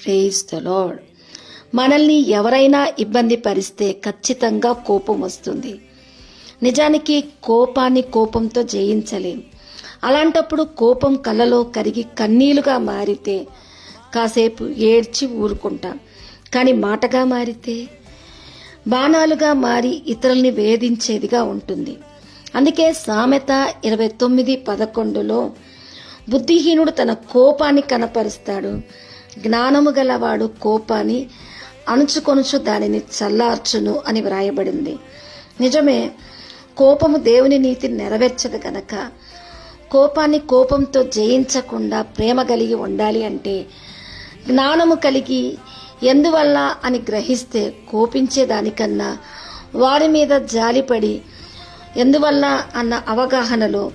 Praise the lord మనల్ని ఎవరైనా ఇబ్బంది పరిస్తే ఖచ్చితంగా కోపం వస్తుంది. నిజానికి కోపాన్ని కోపంతో జయించలేం. అలాంటప్పుడు కోపం కళ్ళలో కరిగి కన్నీలుగా మారితే కాసేపు ఏడ్చి ఊరుకుంటాం. కానీ మాటగా మారితే బాణాలుగా మారి ఇతరుల్ని వేధించేదిగా ఉంటుంది. అందుకే సామెత ఇరవై తొమ్మిది పదకొండులో బుద్ధిహీనుడు తన కోపాన్ని కనపరుస్తాడు. జ్ఞానము గలవాడు కోపాన్ని అణుచుకొనుచు దానిని చల్లార్చును అని వ్రాయబడింది. నిజమే కోపము దేవుని నీతి నెరవేర్చదు గనక కోపాన్ని కోపంతో జయించకుండా ప్రేమ కలిగి ఉండాలి అంటే జ్ఞానము కలిగి ఎందువల్ల అని గ్రహిస్తే కోపించే దానికన్నా వారి మీద జాలిపడి ఎందువల్ల అన్న అవగాహనలో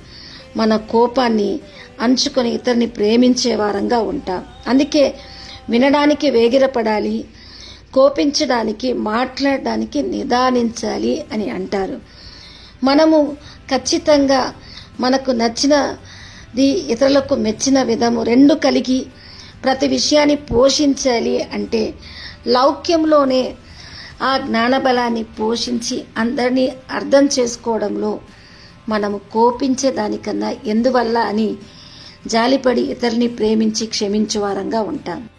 మన కోపాన్ని అంచుకొని ఇతరుని ప్రేమించే వారంగా ఉంటాం. అందుకే వినడానికి వేగిరపడాలి కోపించడానికి మాట్లాడడానికి నిదానించాలి అని అంటారు. మనము ఖచ్చితంగా మనకు నచ్చినది ఇతరులకు మెచ్చిన విధము రెండు కలిగి ప్రతి విషయాన్ని పోషించాలి అంటే లౌక్యంలోనే ఆ జ్ఞానబలాన్ని పోషించి అందరినీ అర్థం చేసుకోవడంలో మనము కోపించే దానికన్నా ఎందువల్ల అని జాలిపడి ఇతరుని ప్రేమించి క్షమించువారంగా ఉంటాం.